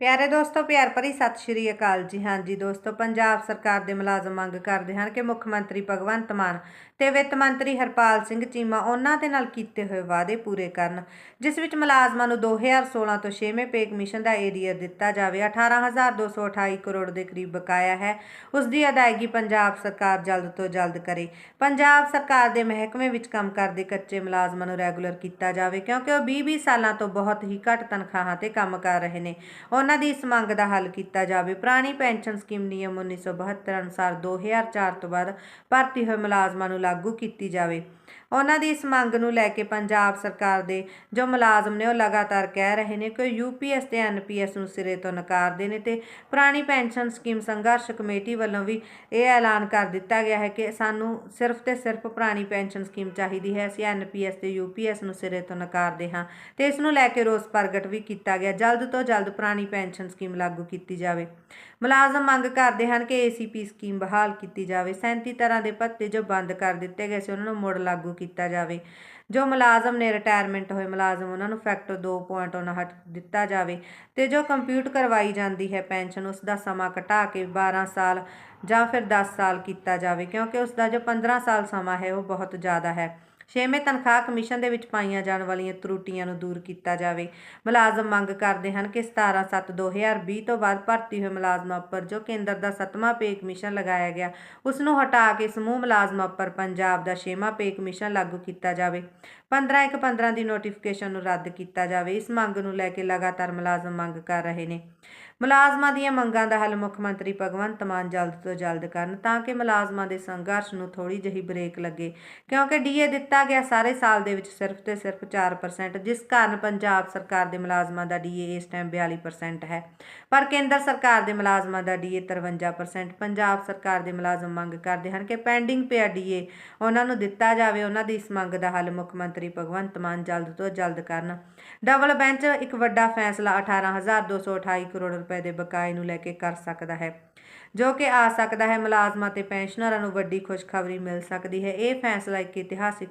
ਪਿਆਰੇ ਦੋਸਤੋ, ਪਿਆਰ ਭਰੀ ਸਤਿ ਸ਼੍ਰੀ ਅਕਾਲ ਜੀ। ਹਾਂਜੀ ਦੋਸਤੋ, ਪੰਜਾਬ ਸਰਕਾਰ ਦੇ ਮੁਲਾਜ਼ਮ ਮੰਗ ਕਰਦੇ ਹਨ ਕਿ ਮੁੱਖ ਮੰਤਰੀ ਭਗਵੰਤ ਮਾਨ ਤੇ ਵਿੱਤ ਮੰਤਰੀ ਹਰਪਾਲ ਸਿੰਘ ਚੀਮਾ ਉਹਨਾਂ ਦੇ ਨਾਲ ਕੀਤੇ ਹੋਏ ਵਾਅਦੇ ਪੂਰੇ ਕਰਨ, ਜਿਸ ਵਿੱਚ ਮੁਲਾਜ਼ਮਾਂ ਨੂੰ 2016 ਤੋਂ 6ਵੇਂ ਪੇ ਕਮਿਸ਼ਨ ਦਾ ਏਰੀਅਰ ਦਿੱਤਾ ਜਾਵੇ। 18228 ਕਰੋੜ ਦੇ ਕਰੀਬ ਬਕਾਇਆ ਹੈ। ਉਸ ਦੀ ਅਦਾਇਗੀ ਪੰਜਾਬ ਸਰਕਾਰ ਜਲਦ ਤੋਂ ਜਲਦ ਕਰੇ। ਪੰਜਾਬ ਸਰਕਾਰ ਦੇ ਮਹਿਕਮੇ ਵਿੱਚ ਕੰਮ ਕਰਦੇ ਕੱਚੇ ਮੁਲਾਜ਼ਮਾਂ ਨੂੰ ਰੈਗੂਲਰ ਕੀਤਾ ਜਾਵੇ, ਕਿਉਂਕਿ ਉਹ 20-20 ਸਾਲਾਂ ਤੋਂ ਬਹੁਤ ਹੀ ਘੱਟ ਤਨਖਾਹਾਂ ਤੇ ਕੰਮ ਕਰ ਰਹੇ ਨੇ। ਉਹਨਾਂ ਦੀ ਇਸ ਮੰਗ ਦਾ ਹੱਲ ਕੀਤਾ ਜਾਵੇ। ਪੁਰਾਣੀ ਪੈਨਸ਼ਨ ਸਕੀਮ ਨਿਯਮ 1972 ਅਨੁਸਾਰ 2004 ਤੋਂ ਬਾਅਦ ਭਰਤੀ ਹੋਏ ਮੁਲਾਜ਼ਮਾਂ ਨੂੰ ਲਾਗੂ ਕੀਤੀ ਜਾਵੇ। ਉਹਨਾਂ ਦੀ ਇਸ ਮੰਗ ਨੂੰ ਲੈ ਕੇ ਪੰਜਾਬ ਸਰਕਾਰ ਦੇ ਜੋ ਮੁਲਾਜ਼ਮ ਨੇ ਉਹ ਲਗਾਤਾਰ ਕਹਿ ਰਹੇ ਨੇ ਕਿ ਯੂਪੀਐਸ ਤੇ ਐਨਪੀਐਸ ਨੂੰ ਸਿਰੇ ਤੋਂ ਨਕਾਰਦੇ ਨੇ ਤੇ ਪੁਰਾਣੀ ਪੈਨਸ਼ਨ ਸਕੀਮ ਸੰਘਰਸ਼ ਕਮੇਟੀ ਵੱਲੋਂ ਵੀ ਇਹ ਐਲਾਨ ਕਰ ਦਿੱਤਾ ਗਿਆ ਹੈ ਕਿ ਸਾਨੂੰ ਸਿਰਫ ਤੇ ਸਿਰਫ ਪੁਰਾਣੀ ਪੈਨਸ਼ਨ ਸਕੀਮ ਚਾਹੀਦੀ ਹੈ, ਅਸੀਂ ਐਨਪੀਐਸ ਤੇ ਯੂਪੀਐਸ ਨੂੰ ਸਿਰੇ ਤੋਂ ਨਕਾਰਦੇ ਹਾਂ ਤੇ ਇਸ ਨੂੰ ਲੈ ਕੇ ਰੋਸ ਪ੍ਰਗਟ ਵੀ ਕੀਤਾ ਗਿਆ। ਜਲਦ ਤੋਂ ਜਲਦ ਪੁਰਾਣੀ ਪੈਨਸ਼ਨ ਸਕੀਮ ਲਾਗੂ ਕੀਤੀ ਜਾਵੇ। ਮੁਲਾਜ਼ਮ ਮੰਗ ਕਰਦੇ ਹਨ ਕਿ ਏਸੀਪੀ ਸਕੀਮ ਬਹਾਲ ਕੀਤੀ ਜਾਵੇ। 37 ਤਰ੍ਹਾਂ ਦੇ ਭੱਤੇ ਜੋ ਬੰਦ ਕਰ ਦਿੱਤੇ ਗਏ ਸੀ, ਉਹਨਾਂ ਨੂੰ ਮੁੜ ਲਾਗੂ ਕੀਤਾ ਜਾਵੇ। ਜੋ ਮੁਲਾਜ਼ਮ ਨੇ ਰਿਟਾਇਰਮੈਂਟ ਹੋਏ, ਮੁਲਾਜ਼ਮ ਉਹਨਾਂ ਨੂੰ ਫੈਕਟਰ 2.59 ਦਿੱਤਾ ਜਾਵੇ ਤੇ ਜੋ ਕੰਪਿਊਟ ਕਰਵਾਈ ਜਾਂਦੀ ਹੈ ਪੈਨਸ਼ਨ ਉਸ ਦਾ ਸਮਾਂ ਘਟਾ ਕੇ 12 ਸਾਲ ਜਾਂ ਫਿਰ 10 ਸਾਲ ਕੀਤਾ ਜਾਵੇ, ਕਿਉਂਕਿ ਉਸ ਦਾ ਜੋ 15 ਸਾਲ ਸਮਾਂ ਹੈ, ਉਹ ਬਹੁਤ ਜ਼ਿਆਦਾ ਹੈ। ਛੇਵੇਂ ਤਨਖਾਹ ਕਮਿਸ਼ਨ ਦੇ ਵਿੱਚ ਪਾਈਆਂ ਜਾਣ ਵਾਲੀਆਂ ਤਰੁੱਟੀਆਂ ਨੂੰ ਦੂਰ ਕੀਤਾ ਜਾਵੇ। ਮੁਲਾਜ਼ਮ ਮੰਗ ਕਰਦੇ ਹਨ ਕਿ 17/7/2020 ਤੋਂ ਬਾਅਦ ਭਰਤੀ ਹੋਏ ਮੁਲਾਜ਼ਮਾਂ ਉੱਪਰ ਜੋ ਕੇਂਦਰ ਦਾ 7ਵਾਂ ਪੇ ਕਮਿਸ਼ਨ ਲਗਾਇਆ ਗਿਆ, ਉਸ ਨੂੰ ਹਟਾ ਕੇ ਸਮੂਹ ਮੁਲਾਜ਼ਮਾਂ ਉੱਪਰ ਪੰਜਾਬ ਦਾ 6ਵਾਂ ਪੇ ਕਮਿਸ਼ਨ ਲਾਗੂ ਕੀਤਾ ਜਾਵੇ। 15/1/15 ਦੀ ਨੋਟੀਫਿਕੇਸ਼ਨ ਨੂੰ ਰੱਦ ਕੀਤਾ ਜਾਵੇ। ਇਸ ਮੰਗ ਨੂੰ ਲੈ ਕੇ ਲਗਾਤਾਰ ਮੁਲਾਜ਼ਮ ਮੰਗ ਕਰ ਰਹੇ ਨੇ। ਮੁਲਾਜ਼ਮਾਂ ਦੀਆਂ ਮੰਗਾਂ ਦਾ ਹੱਲ ਮੁੱਖ ਮੰਤਰੀ ਭਗਵੰਤ ਮਾਨ ਜਲਦ ਤੋਂ ਜਲਦ ਕਰਨ ਤਾਂ ਕਿ ਮੁਲਾਜ਼ਮਾਂ ਦੇ ਸੰਘਰਸ਼ ਨੂੰ ਥੋੜੀ ਜਿਹੀ ਬ੍ਰੇਕ ਲੱਗੇ, ਕਿਉਂਕਿ ਡੀਏ ਦਿੱਤਾ ਗਿਆ ਸਾਰੇ ਸਾਲ ਦੇ ਵਿੱਚ ਸਿਰਫ ਤੇ ਸਿਰਫ 4% ਜਿਸ ਕਾਰਨ ਪੰਜਾਬ ਸਰਕਾਰ ਦੇ ਮੁਲਾਜ਼ਮਾਂ ਦਾ ਡੀਏ ਇਸ ਟਾਈਮ 42% ਹੈ। ਪਰ ਕੇਂਦਰ ਸਰਕਾਰ ਦੇ ਮੁਲਾਜ਼ਮਾਂ ਦਾ ਡੀਏ 53% ਪੰਜਾਬ ਸਰਕਾਰ ਦੇ ਮੁਲਾਜ਼ਮ ਮੰਗ ਕਰਦੇ ਹਨ ਕਿ ਪੈਂਡਿੰਗ ਪਿਆ ਡੀਏ ਉਹਨਾਂ ਨੂੰ ਦਿੱਤਾ ਜਾਵੇ, ਉਹਨਾਂ ਦੀ ਇਸ ਮੰਗ ਦਾ ਹੱਲ ਮੁੱਖ ਮੰਤਰੀ ਭਗਵੰਤ ਮਾਨ ਜਲਦ ਤੋਂ ਜਲਦ ਕਰਨ। ਡਬਲ ਬੈਂਚ ਇੱਕ ਵੱਡਾ ਫੈਸਲਾ 18228 ਕਰੋੜ ਰੁਪਏ ਦੇ ਬਕਾਏ ਨੂੰ ਲੈ ਕੇ ਕਰ ਸਕਦਾ ਹੈ, ਜੋ ਕਿ ਆ ਸਕਦਾ ਹੈ ਮੁਲਾਜ਼ਮਾਂ ਤੇ ਪੈਨਸ਼ਨਰਾਂ ਨੂੰ ਵੱਡੀ ਖੁਸ਼ਖਬਰੀ ਮਿਲ ਸਕਦੀ ਹੈ। ਇਹ ਫੈਸਲਾ ਇੱਕ ਇਤਿਹਾਸਿਕ